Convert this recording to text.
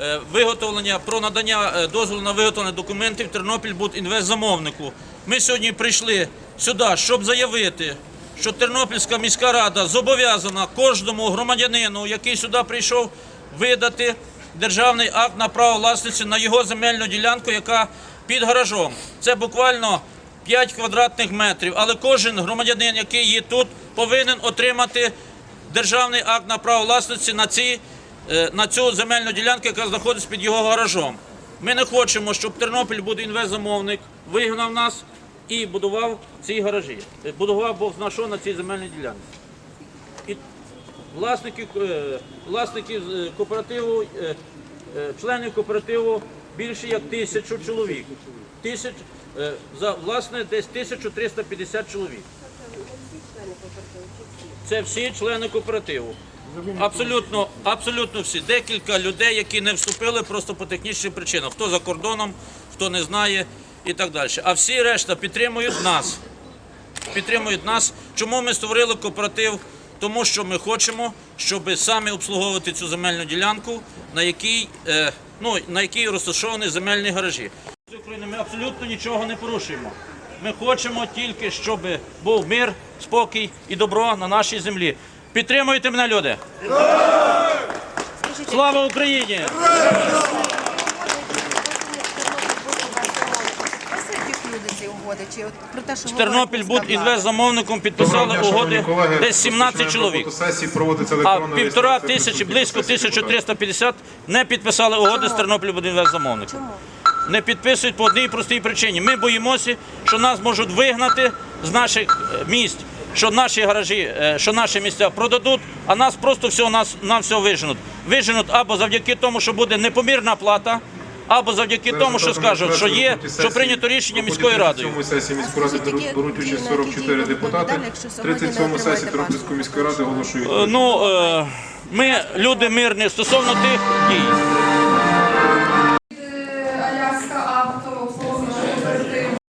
е, виготовлення про надання е, дозволу на виготовлення документів Тернопільбудінвестзамовнику. Ми сьогодні прийшли сюди, щоб заявити, що Тернопільська міська рада зобов'язана кожному громадянину, який сюди прийшов, видати державний акт на право власності на його земельну ділянку, яка під гаражом. Це буквально 5 квадратних метрів. Але кожен громадянин, який є тут, повинен отримати державний акт на право власності на, ці, е, на цю земельну ділянку, яка знаходиться під його гаражом. Ми не хочемо, щоб Тернопіль буде інвестзамовник, вигнав нас і будував ці гаражі. Е, Будував Бог зна що на цій земельній ділянці. І власники, е, власників е, кооперативу, е, е, членів кооперативу більше як тисячу чоловік. Тисяч, е, за власне десь 1350 чоловік. Це всі члени кооперативу. Абсолютно, абсолютно всі. Декілька людей, які не вступили просто по технічним причинам. Хто за кордоном, хто не знає і так далі. А всі решта підтримують нас. Підтримують нас. Чому ми створили кооператив? Тому що ми хочемо, щоб саме обслуговувати цю земельну ділянку, на якій, е, ну, на якій розташовані земельні гаражі. З України ми абсолютно нічого не порушуємо. Ми хочемо тільки, щоб був мир, спокій і добро на нашій землі. Підтримуйте мене, люди! Слава Україні! Тернопіль буд інвестзамовником підписали угоди десь 17 чоловік. А півтора тисячі, близько сесії депутатів. 1350 не підписали угоди з Тернопільбудінвестзамовником. Не підписують по одній простій причині. Ми боїмося, що нас можуть вигнати з наших е, місць, що наші гаражі, е, що наші місця продадуть, а нас просто все, нас, нам все виженуть. Виженуть або завдяки тому, що буде непомірна плата, або завдяки За тому, що скажуть, що є, що прийнято рішення проходять міською радою. 37 сесії міської ради беруть, участь 44 депутати. 37 сесії Тернопільської міської ради оголошують. Е, Ну, ми люди мирні стосовно тих дій.